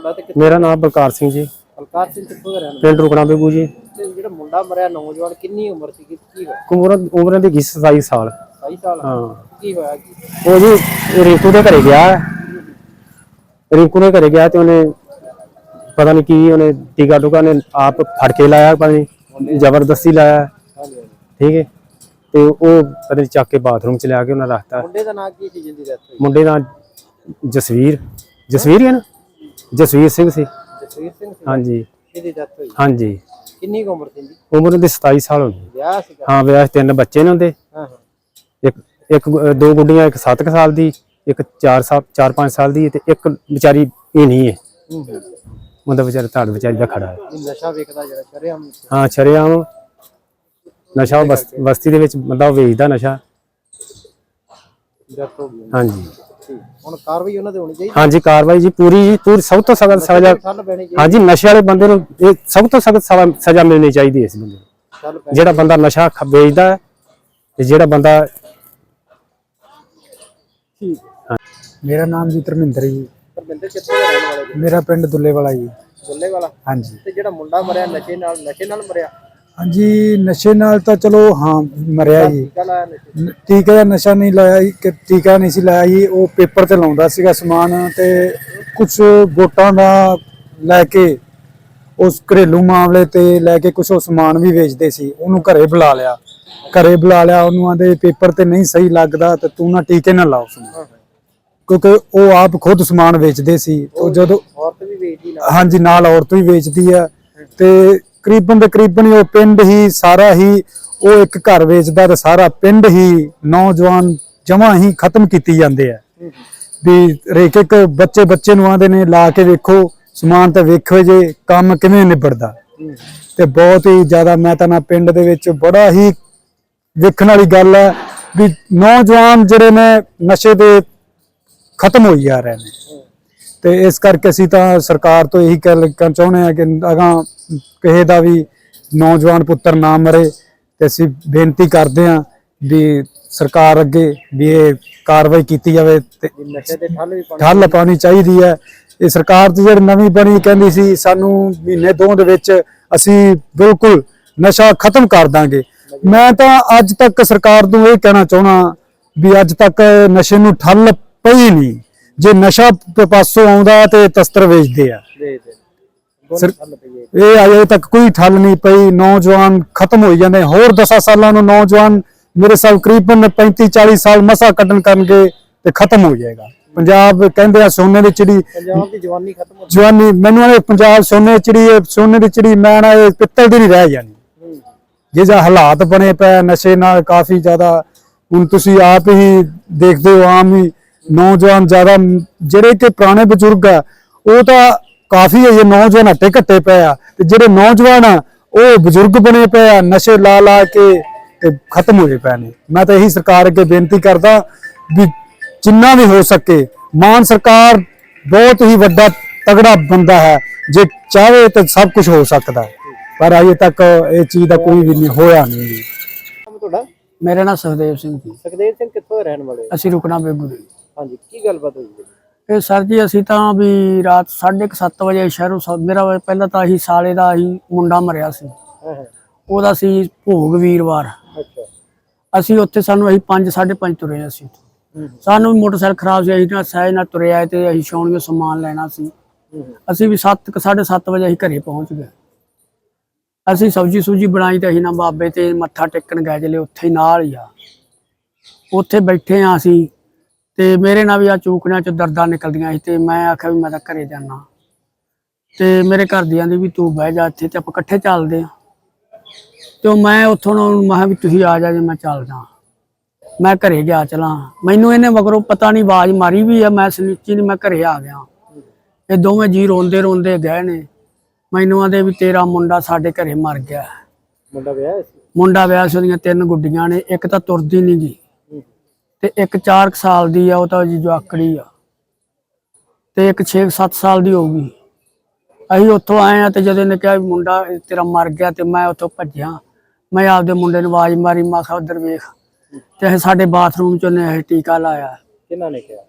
ਤੁਹਾਡਾ ਤੇ ਕਿੱਥੇ? ਮੇਰਾ ਨਾਮ ਬਲਕਾਰ ਸਿੰਘ ਜੀ। ਬਲਕਾਰ ਸਿੰਘ ਕਿੱਥੋਂ ਦਾ ਰਹਿਣ ਵਾਲਾ? ਪਿੰਡ ਰੁਕਣਾ ਬੇਗੂ ਜੀ। ਤੇ ਜਿਹੜਾ ਮੁੰਡਾ ਮਰਿਆ ਨੌਜਵਾਨ ਕਿੰਨੀ ਉਮਰ ਸੀ ਕੀ ਹੋਇਆ? ਉਮਰ ਉਮਰ ਦੀ 27 ਸਾਲ। 27 ਸਾਲ? ਹਾਂ। ਕੀ ਹੋਇਆ ਕੀ ਉਹ ਜੀ ਰਿੰਕੂ ਦੇ ਘਰੇ ਗਿਆ। ਰਿੰਕੂ ਦੇ ਘਰੇ ਗਿਆ ਤੇ ਉਹਨੇ ਪਤਾ ਨਹੀਂ ਕੀ ਉਹਨੇ ਟੀਕਾ ਟੁਕਾ ਨੇ ਆਪ ਫੜ ਕੇ ਲਾਇਆ ਪਤਾ ਨਹੀਂ ਜ਼ਬਰਦਸਤੀ ਲਾਇਆ। ਹਾਂਜੀ, ਹਾਂਜੀ। ਠੀਕ ਹੈ। ਤੇ ਉਹ ਪਤਾ ਨਹੀਂ ਚੱਕ ਕੇ ਬਾਥਰੂਮ ਚ ਲਿਆ ਕੇ ਉਹਨਾਂ ਰੱਖਤਾ। ਮੁੰਡੇ ਦਾ ਨਾਂ ਕੀ ਸੀ ਜਿੰਦੀ ਡੈਥ ਹੋਈ? ਮੁੰਡੇ ਦਾ ਜਸਵੀਰ। ਜਸਵੀਰ ਹੀ ਹੈ ਨਾ? ਜਸਵੀਰ ਸਿੰਘ ਸੀ। ਜਸਵੀਰ ਸਿੰਘ ਸੀ। ਹਾਂਜੀ। ਇਹਦੀ ਡੈਥ ਹੋਈ। ਹਾਂਜੀ। ਕਿੰਨੀ ਕੁ ਉਮਰ ਸੀ ਜੀ? ਉਮਰ ਉਹਦੀ 27 ਸਾਲ ਹੋ ਗਈ ਵਿਆਹ ਸੀਗਾ? ਹਾਂ ਵਿਆਹ 'ਚ ਤਿੰਨ ਬੱਚੇ ਨੇ ਉਹਦੇ। ਹਾਂ ਹਾਂ। ਇੱਕ ਇੱਕ ਅਹ ਦੋ ਗੁੱਡੀਆਂ ਇੱਕ 7 ਸਾਲ ਦੀ ਇੱਕ 4 ਸਾਲ 4-5 ਸਾਲ ਦੀ ਤੇ ਇੱਕ ਵਿਚਾਰੀ ਇਹ ਨਹੀਂ ਹੈ। ਹੂੰ ਵਿਚਾਰਾ ਧੜ ਵਿਚਾਰੀ ਦਾ ਖੜਾ ਹੈ। ਇਹ ਨਸ਼ਾ ਵੇਚਦਾ ਜਿਹੜਾ ਸ਼ਰੇਆਮ ਹਾਂ ਛਰਿਆਮ ਨਸ਼ਾ ਬਸ- ਬਸਤੀ ਦੇ ਵਿੱਚ ਬੰਦਾ ਉਹ ਵੇਚਦਾ ਨਸ਼ਾ। ਡੈਥ ਹੋ ਗਈ। ਹਾਂਜੀ। ਹੁਣ ਕਾਰਵਾਈ ਉਹਨਾਂ ਤੇ ਹੋਣੀ ਚਾਹੀਦੀ? ਹਾਂਜੀ ਕਾਰਵਾਈ ਜੀ ਪੂਰੀ ਜੀ ਪੂਰੀ ਸਭ ਤੋਂ ਸਖਤ ਸਜ਼ਾ ਠੱਲ ਪੈਣੀ ਚਾਹੀਦੀ। ਹਾਂਜੀ ਨਸ਼ੇ ਵਾਲੇ ਬੰਦੇ ਨੂੰ ਇਹ ਸਭ ਤੋਂ ਸਖਤ ਸਜ਼ਾ ਮਿਲਣੀ ਚਾਹੀਦੀ ਹੈ ਇਸ ਬੰਦੇ ਨੂੰ। ਜਿਹੜਾ ਬੰਦਾ ਨਸ਼ਾ ਖ- ਵੇਚਦਾ ਹੈ ਤੇ ਜਿਹੜਾ ਬੰਦਾ ਠੀਕ। ਮੇਰਾ ਨਾਮ ਜੀ ਧਰਮਿੰਦਰ ਜੀ। ਪਰਮਿੰਦਰ ਕਿੱਥੋਂ ਦਾ ਰਹਿਣ ਵਾਲਾ ਜੀ? ਮੇਰਾ ਪਿੰਡ ਦੁੱਲੇ ਵਾਲਾ ਜੀ। ਗੁੱਲੇ ਵਾਲਾ ਹਾਂਜੀ। ਤੇ ਜਿਹੜਾ ਮੁੰਡਾ ਮਰਿਆ ਨਸ਼ੇ ਨਾਲ ਨਸ਼ੇ ਨਾਲ ਮਰਿਆ? ਹਾਂਜੀ ਨਸ਼ੇ ਨਾਲ ਤਾਂ ਚਲੋ ਹਾਂ ਮਰਿਆ ਜੀ। ਟੀਕਾ ਦਾ ਨਸ਼ਾ ਨਹੀਂ ਲਾਇਆ ਜੀ ਕਿ ਟੀਕਾ ਨਹੀਂ ਸੀ ਲਾਇਆ ਜੀ ਉਹ ਪੇਪਰ ਤੇ ਲਾਉਂਦਾ ਸੀਗਾ ਸਮਾਨ ਤੇ ਕੁਝ ਵੋਟਾਂ ਦਾ ਲੈ ਕੇ ਉਸ ਘਰੇਲੂ ਮਾਮਲੇ ਤੇ ਲੈ ਕੇ ਕੁਝ ਉਹ ਸਮਾਨ ਵੀ ਵੇਚਦੇ ਸੀ ਉਹਨੂੰ ਘਰੇ ਬੁਲਾ ਲਿਆ। ਘਰੇ ਬੁਲਾ ਲਿਆ ਉਹਨੂੰ ਆਂਦੇ ਪੇਪਰ ਤੇ ਨਹੀਂ ਸਹੀ ਲੱਗਦਾ ਤੇ ਤੂੰ ਨਾ ਟੀਕੇ ਨਾ ਲਾਓ ਉਸਨੂੰ ਕਿਉਂਕਿ ਉਹ ਆਪ ਖੁਦ ਸਮਾਨ ਵੇਚਦੇ ਸੀ ਉਹ ਜਦੋਂ ਔਰਤ ਵੀ ਵੇਚਦੀ ਨਾਲ। ਹਾਂਜੀ ਨਾਲ ਔਰਤ ਵੀ ਵੇਚਦੀ ਆ ਤੇ ਕਰੀਬਨ ਦੇ ਕਰੀਬਨ ਹੀ ਉਹ ਪਿੰਡ ਹੀ ਸਾਰਾ ਹੀ, ਉਹ ਇੱਕ ਘਰ ਵੇਚਦਾ ਤੇ ਸਾਰਾ ਪਿੰਡ ਹੀ ਨੌਜਵਾਨ ਜਮਾਂ ਹੀ ਖਤਮ ਕੀਤੀ ਜਾਂਦੇ ਆ। ਵੀ ਰੇਕ ਇੱਕ ਬੱਚੇ ਬੱਚੇ ਨੂੰ ਆਂਦੇ ਨੇ, ਲਾ ਕੇ ਵੇਖੋ, ਸਮਾਨ ਤਾਂ ਵੇਖੋ ਜੇ ਕੰਮ ਕਿਵੇਂ ਨਿਬੜਦਾ। ਤੇ ਬਹੁਤ ਹੀ ਜ਼ਿਆਦਾ ਮੈਂ ਤਾਂ ਨਾ ਪਿੰਡ ਦੇ ਵਿੱਚ ਬੜਾ ਹੀ ਵੇਖਣ ਵਾਲੀ ਗੱਲ ਹੈ ਵੀ ਨੌਜਵਾਨ ਜਿਹੜੇ ਨੇ, ਨਸ਼ੇ ਦੇ ਖਤਮ ਹੋਈ ਜਾ ਰਹੇ ਨੇ। ਤੇ ਇਸ ਕਰਕੇ ਅਸੀਂ ਤਾਂ ਸਰਕਾਰ ਤੋਂ ਇਹੀ ਗੱਲ ਕਹਿਣਾ ਚਾਹੁੰਦੇ ਆ ਕਿ ਅਗਾਂ ਕਿਸੇ ਦਾ ਵੀ ਨੌਜਵਾਨ ਪੁੱਤਰ ਨਾ ਮਰੇ ਤੇ ਅਸੀਂ ਬੇਨਤੀ ਕਰਦੇ ਆ ਵੀ ਸਰਕਾਰ ਅੱਗੇ ਵੀ ਇਹ ਕਾਰਵਾਈ ਕੀਤੀ ਜਾਵੇ ਤੇ ਠੱਲ ਪਾਣੀ ਚਾਹੀਦੀ ਹੈ। ਇਹ ਸਰਕਾਰ ਦੀ ਜਿਹੜੀ ਨਵੀਂ ਬਣੀ ਕਹਿੰਦੀ ਸੀ ਸਾਨੂੰ ਮਹੀਨੇ ਦੋ ਦੇ ਵਿੱਚ ਅਸੀਂ ਬਿਲਕੁਲ ਨਸ਼ਾ ਖਤਮ ਕਰ ਦਾਂਗੇ। ਮੈਂ ਤਾਂ ਅੱਜ ਤੱਕ ਸਰਕਾਰ ਨੂੰ ਇਹ ਕਹਿਣਾ ਚਾਹਣਾ ਵੀ ਅੱਜ ਤੱਕ ਨਸ਼ੇ ਨੂੰ ਠੱਲ ਪਈ ਨਹੀਂ। ਜੇ ਨਸ਼ਾ ਪ- ਪਾਸੋਂ ਆਉਂਦਾ ਤੇ ਤਸਤਰ ਵੇਚਦੇ ਆ। ਦੇ ਦੇ ਸਰ- ਇਹ ਅਜੇ ਤੱਕ ਕੋਈ ਠੱਲ ਨਹੀਂ ਪਈ। ਨੌਜਵਾਨ ਖਤਮ ਹੋਈ ਜਾਂਦੇ। ਹੋਰ 10 ਸਾਲਾਂ ਨੂੰ ਨੌਜਵਾਨ ਮੇਰੇ ਸਾਲ ਕਰੀਬਨ 35 40 ਸਾਲ ਮਸਾ ਕੱਢਣ ਕਰਨਗੇ ਤੇ ਖਤਮ ਹੋ ਜਾਏਗਾ। ਪੰਜਾਬ ਕਹਿੰਦੇ ਆ ਸੋਨੇ ਦੀ ਚਿੜੀ ਪੰਜਾਬ ਦੀ ਜਵਾਨੀ ਖਤਮ ਹੋ ਜਵਾਨੀ ਮੈਨੂੰ ਇਹ ਪੰਜਾਬ ਸੋਨੇ ਦੀ ਚਿੜੀ ਸੋਨੇ ਦੀ ਚਿੜੀ ਮੈਂ ਨਾ ਇਹ ਪਿੱਤਲ ਦੀ ਨਹੀਂ ਰਹਿ ਜਾਣੀ। ਹੂੰ। ਜੇ ਜਾ ਹਾਲਾਤ ਬਣੇ ਪਏ ਨਸ਼ੇ ਨਾਲ ਕਾਫੀ ਜ਼ਿਆਦਾ। ਹੁਣ ਤੁਸੀਂ ਆਪ ਹੀ ਦੇਖਦੇ ਹੋ ਆਮ ਹੀ ਨੌਜਵਾਨ ਜ਼ਿਆਦਾ ਜਿਹੜੇ ਕਿ ਪੁਰਾਣੇ ਬਜ਼ੁਰਗ ਆ ਉਹ ਤਾਂ ਕਾਫੀ ਇਹ ਨੌਜਵਾਨ ਹੱਟੇ ਘੱਟੇ ਪਏ ਆ ਤੇ ਜਿਹੜੇ ਨੌਜਵਾਨ ਆ ਉਹ ਬਜ਼ੁਰਗ ਬਣੇ ਪਏ ਆ ਨਸ਼ੇ ਲਾ ਲਾ ਕੇ ਤੇ ਖਤਮ ਹੋਏ ਪਏ ਨੇ। ਮੈਂ ਤਾਂ ਇਹੀ ਸਰਕਾਰ ਅੱਗੇ ਬੇਨਤੀ ਕਰਦਾ ਵੀ ਜਿੰਨਾ ਵੀ ਹੋ ਸਕੇ ਮਾਨ ਸਰਕਾਰ ਬਹੁਤ ਹੀ ਵੱਡਾ ਤਗੜਾ ਬੰਦਾ ਹੈ ਜੇ ਚਾਹੇ ਤਾਂ ਸਭ ਕੁਝ ਹੋ ਸਕਦਾ ਹੈ ਪਰ ਅਜੇ ਤੱਕ ਇਹ ਚੀਜ਼ ਦਾ ਕੋਈ ਵੀ ਨਹੀਂ ਹੋਇਆ ਨਹੀਂ। ਤੁਹਾਡਾ? ਮੇਰਾ ਨਾਮ ਸੁਖਦੇਵ ਸਿੰਘ ਜੀ। ਸੁਖਦੇਵ ਸਿੰਘ ਕਿੱਥੋਂ ਦੇ ਰਹਿਣ ਵਾਲੇ? ਅਸੀਂ ਰੁਕਣਾ ਬੇਗੂ ਦੇ। ਹਾਂਜੀ ਕੀ ਗੱਲਬਾਤ ਹੋਈ ਜੀ? ਇਹ ਸਰ ਜੀ ਅਸੀਂ ਤਾਂ ਵੀ ਰਾਤ 7:30 ਵਜੇ ਸ਼ਹਿਰੋਂ ਸ- ਮੇਰਾ ਪਹਿਲਾਂ ਤਾਂ ਅਸੀਂ ਸਾਲੇ ਦਾ ਹੀ ਮੁੰਡਾ ਮਰਿਆ ਸੀ। ਹਾਂ ਹਾਂ। ਉਹਦਾ ਸੀ ਭੋਗ ਵੀਰਵਾਰ। ਅੱਛਾ। ਅਸੀਂ ਉੱਥੇ ਸਾਨੂੰ ਅਸੀਂ 5 5:30 ਤੁਰੇ ਅਸੀਂ ਹੂੰ ਸਾਨੂੰ ਵੀ ਮੋਟਰਸਾਈਕਲ ਖਰਾਬ ਸੀ ਅਸੀਂ ਨਾ ਸਹਿਜ ਨਾਲ ਤੁਰੇ ਆਏ ਤੇ ਅਸੀਂ ਸ਼ੌਣੀਓ ਸਮਾਨ ਲੈਣਾ ਸੀ। ਹੂੰ ਹੂੰ। ਅਸੀਂ ਵੀ 7 7:30 ਵਜੇ ਅਸੀਂ ਘਰੇ ਪਹੁੰਚ ਗਏ। ਅਸੀਂ ਸਬਜੀ ਸੂਜੀ ਬਣਾਈ ਤੇ ਅਸੀਂ ਨਾ ਬਾਬੇ ਤੇ ਮੱਥਾ ਟੇਕਣ ਗਏ ਜਲੇ ਉੱਥੇ ਹੀ ਨਾਲ ਹੀ ਆ। ਉੱਥੇ ਬੈਠੇ ਆ ਅਸੀਂ ਤੇ ਮੇਰੇ ਨਾਲ ਵੀ ਆ ਚੂਕਣਿਆਂ ਚ ਦਰਦਾਂ ਨਿਕਲਦੀਆਂ ਸੀ ਤੇ ਮੈਂ ਆਖਿਆ ਵੀ ਮੈਂ ਤਾਂ ਘਰੇ ਜਾਣਾ ਤੇ ਮੇਰੇ ਘਰ ਦੀਆਂ ਦੀ ਵੀ ਤੂੰ ਬਹਿ ਜਾ ਇੱਥੇ ਤੇ ਆਪਾਂ ਇਕੱਠੇ ਚੱਲਦੇ ਆ। ਤੇ ਮੈਂ ਉੱਥੋਂ ਨੂੰ ਮੈਂ ਕਿਹਾ ਵੀ ਤੁਸੀਂ ਆ ਜਾ ਜੇ ਮੈਂ ਚੱਲਦਾ ਮੈਂ ਘਰੇ ਗਿਆ ਚਲਾਂ। ਮੈਨੂੰ ਇਹਨੇ ਮਗਰੋਂ ਪਤਾ ਨਹੀਂ ਆਵਾਜ਼ ਮਾਰੀ ਵੀ ਆ ਮੈਂ ਸਨੀਚੀ ਨਹੀਂ ਮੈਂ ਘਰੇ ਆ ਗਿਆ। ਇਹ ਦੋਵੇਂ ਜੀ ਰੋਂਦੇ ਰੋਂਦੇ ਗਏ ਨੇ। ਮੈਨੂੰ ਆਂਦੇ ਵੀ ਤੇਰਾ ਮੁੰਡਾ ਸਾਡੇ ਘਰੇ ਮਰ ਗਿਆ। ਮੁੰਡਾ ਵਿਆਹ ਸੀ? ਮੁੰਡਾ ਵਿਆਹ ਸੀ ਉਹਦੀਆਂ ਤਿੰਨ ਗੁੱਡੀਆਂ ਨੇ ਇੱਕ ਤਾਂ ਤੁਰਦੀ ਨਹੀਂ ਗਈ ਤੇ ਇੱਕ 4 ਸਾਲ ਦੀ ਆ ਉਹ ਤਾਂ ਜੀ ਜਵਾਕੜੀ ਆ। ਤੇ ਇੱਕ 6-7 ਸਾਲ ਦੀ ਹੋਊਗੀ ਅਸੀਂ ਉੱਥੋਂ ਆਏ ਆ ਤੇ ਜਦੋਂ ਇਹਨੇ ਕਿਹਾ ਮੁੰਡਾ ਤੇਰਾ ਮਰ ਗਿਆ ਤੇ ਮੈਂ ਉੱਥੋਂ ਭੱਜਿਆ। ਮੈਂ ਆਪਦੇ ਮੁੰਡੇ ਨੂੰ ਆਵਾਜ਼ ਮਾਰੀ ਮੈਂ ਕਿਹਾ ਉਧਰ ਵੇਖ। ਤੇ ਇਹ ਸਾਡੇ ਬਾਥਰੂਮ ਚ ਉਹਨੇ ਇਹ ਟੀਕਾ ਲਾਇਆ। ਕਿਹਨਾਂ ਨੇ ਕਿਹਾ?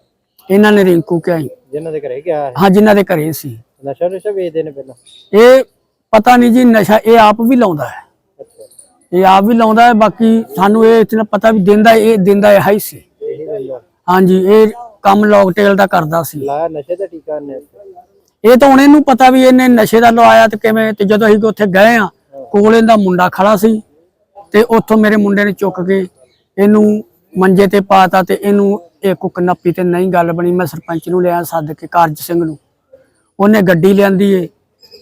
ਇਹਨਾਂ ਨੇ ਰਿੰਕੂ ਕਿਹਾ ਸੀ। ਜਿਨ੍ਹਾਂ ਦੇ ਘਰੇ ਗਿਆ ਹੈ ਹਾਂ ਜਿਨ੍ਹਾਂ ਦੇ ਘਰੇ ਸੀ। ਨਸ਼ਾ ਨਸ਼ਾ ਵੇਚਦੇ ਨੇ ਪਹਿਲਾਂ? ਇਹ ਪਤਾ ਨਹੀਂ ਜੀ ਨਸ਼ਾ ਇਹ ਆਪ ਵੀ ਲਾਉਂਦਾ ਹੈ। ਇਹ ਆਪ ਵੀ ਲਾਉਂਦਾ ਹੈ ਬਾਕੀ ਸਾਨੂੰ ਇਹ ਇਤਨਾ ਪਤਾ ਵੀ ਦਿੰਦਾ ਇਹ ਦਿੰਦਾ ਇਹ ਹੀ ਸੀ। ਹਾਂਜੀ ਇਹ ਕੰਮ ਲੌਕਟੇਲ ਦਾ ਕਰਦਾ ਸੀ। ਲਾਇਆ ਨਸ਼ੇ ਦਾ ਟੀਕਾ ਨੇ ਇਹ ਤਾਂ ਹੁਣ ਇਹਨੂੰ ਪਤਾ ਵੀ ਇਹਨੇ ਨਸ਼ੇ ਦਾ ਲਵਾਇਆ ਤੇ ਕਿਵੇਂ ਤੇ ਜਦੋਂ ਅਸੀਂ ਉੱਥੇ ਗਏ ਆ ਕੋਲ ਇਹਦਾ ਮੁੰਡਾ ਖੜਾ ਸੀ ਤੇ ਉੱਥੋਂ ਮੇਰੇ ਮੁੰਡੇ ਨੇ ਚੁੱਕ ਕੇ ਇਹਨੂੰ ਮੰਜੇ ਤੇ ਪਾਤਾ ਤੇ ਇਹਨੂੰ ਇਹ ਕੁੱਕ ਨੱਪੀ ਤੇ ਨਹੀਂ ਗੱਲ ਬਣੀ ਮੈਂ ਸਰਪੰਚ ਨੂੰ ਲਿਆ ਸੱਦ ਕੇ ਕਾਰਜ ਸਿੰਘ ਨੂੰ। ਉਹਨੇ ਗੱਡੀ ਲਿਆਂਦੀ ਏ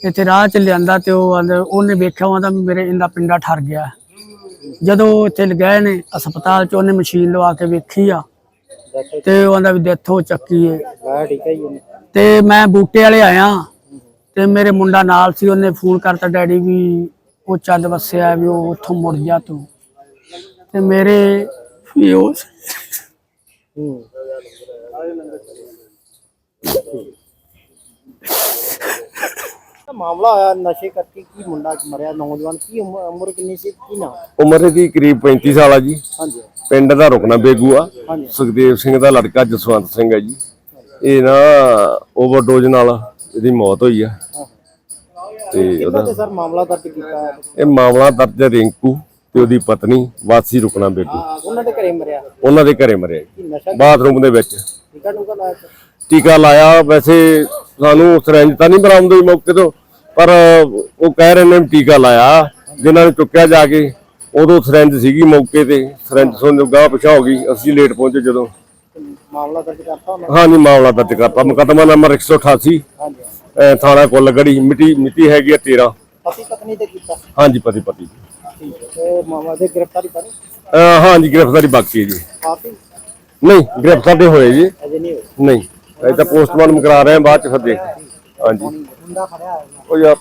ਇੱਥੇ ਰਾਹ ਚ ਲਿਆਂਦਾ ਤੇ ਉਹ ਉਹਨੇ ਵੇਖਿਆ ਉਹਦਾ ਮੇਰੇ ਇਹਦਾ ਪਿੰਡਾ ਠਰ ਗਿਆ। ਜਦੋਂ ਉਹ ਇੱਥੇ ਗਏ ਨੇ, ਹਸਪਤਾਲ ਚ ਉਹਨੇ ਮਸ਼ੀਨ ਲਵਾ ਕੇ ਵੇਖੀ ਆ। ਤੇ ਉਹ ਵੀ ਡੈਥ ਹੋ ਚੱਕੀ ਏ। ਤੇ ਮੈਂ ਬੂਟੇ ਵਾਲੇ ਆਇਆ। ਤੇ ਮੇਰੇ ਮੁੰਡਾ ਨਾਲ ਸੀ, ਉਹਨੇ ਫੋਨ ਕਰਤਾ, ਡੈਡੀ ਵੀ ਉਹ ਚੱਲ ਵਸਿਆ ਵੀ ਉਹ ਉੱਥੋਂ ਮੁੜ ਜਾ ਤੂੰ। ਤੇ ਮੇਰੇ ਵੀ ਹੂੰ। ਮਾਮਲਾ ਹੋਇਆ ਨਸ਼ੇ ਕਰਕੇ ਕੀ ਮੁੰਡਾ ਮਰਿਆ ਨੌਜਵਾਨ ਕੀ ਉਮ- ਉਮਰ ਕਿੰਨੀ ਸੀ ਕੀ ਨਾਮ ਉਮਰ ਦੀ ਕਰੀਬ 35 ਸਾਲ ਆ ਜੀ। ਹਾਂਜੀ। ਪਿੰਡ ਦਾ ਰੁਕਣਾ ਬੇਗੂ ਆ। ਹਾਂਜੀ। ਸੁਖਦੇਵ ਸਿੰਘ ਦਾ ਲੜਕਾ ਜਸਵੰਤ ਸਿੰਘ ਹੈ ਜੀ। ਇਹ ਨਾ ਓਵਰਡੋਜ਼ ਨਾਲ ਇਹਦੀ ਮੌਤ ਹੋਈ ਆ। ਤੇ ਉਹਦਾ ਤੇ ਸਰ ਮਾਮਲਾ ਦਰਜ ਕੀਤਾ ਹੈ? ਇਹ ਮਾਮਲਾ ਦਰਜ ਹੈ ਰਿੰਕੂ ਤੇ ਉਹਦੀ ਪਤਨੀ ਵਾਸੀ ਰੁਕਣਾ ਬੇਗੂ। ਹਾਂ, ਉਹਨਾਂ ਦੇ ਘਰੇ ਮਰਿਆ? ਉਹਨਾਂ ਦੇ ਘਰੇ ਮਰਿਆ ਜੀ, ਕੀ ਨਸ਼ਾ ਬਾਥਰੂਮ ਦੇ ਵਿੱਚ। ਟੀਕਾ ਟੂਕਾ ਲਾਇਆ ਸੀ? ਟੀਕਾ ਲਾਇਆ ਵੈਸੇ ਸਾਨੂੰ ਸਰੰਜ ਤਾਂ ਨਹੀਂ ਬਰਾਮਦ ਹੋਈ ਮੌਕੇ ਤੋਂ ਪਰ ਉਹ ਕਹਿ ਰਹੇ ਨੇ ਟੀਕਾ ਲਾਇਆ ਜਿਨ੍ਹਾਂ ਨੇ ਚੁੱਕਿਆ ਜਾ ਕੇ ਉਦੋਂ ਸਰੰਜ ਸੀਗੀ ਮੌਕੇ ਤੇ ਸਰੰਜ ਸੁਣ ਗਾਹ ਪਿਛਾ ਹੋ ਗਈ ਅਸੀਂ ਲੇਟ ਪਹੁੰਚੇ ਜਦੋਂ। ਮਾਮਲਾ ਦਰਜ ਕਰਤਾ ਹਾਂਜੀ ਮਾਮਲਾ ਦਰਜ ਕਰਤਾ ਮੁਕੱਦਮਾ ਨੰਬਰ 188 ਹਾਂਜੀ। ਥਾਣਾ ਕੁੱਲਗੜੀ ਮਿਤੀ ਮਿਤੀ ਹੈਗੀ ਆ 13 ਪਤੀ ਪਤਨੀ ਤੇ ਕੀਤਾ? ਹਾਂਜੀ ਪਤੀ ਪਤੀ ਤੇ ਮਾਮਲਾ ਦੇ ਗ੍ਰਿਫਤਾਰੀ ਅਹ ਹਾਂਜੀ ਗ੍ਰਿਫਤਾਰੀ ਬਾਕੀ ਹੈ ਜੀ। ਨਹੀਂ ਗ੍ਰਿਫਤਾਰ ਦੇ ਹੋਏ ਜੀ। ਅਜੇ ਨਹੀਂ ਹੋਈ ਨਹੀਂ। ਇਹ ਤਾਂ ਪੋਸਟਮਾਰਟਮ ਕਰਾ ਰਹੇ ਆ ਬਾਅਦ ਚ ਫਿਰ ਹਾਂਜੀ। ਮੁੰਡਾ ਫੜਿਆ ਉਹ ਯਾਰ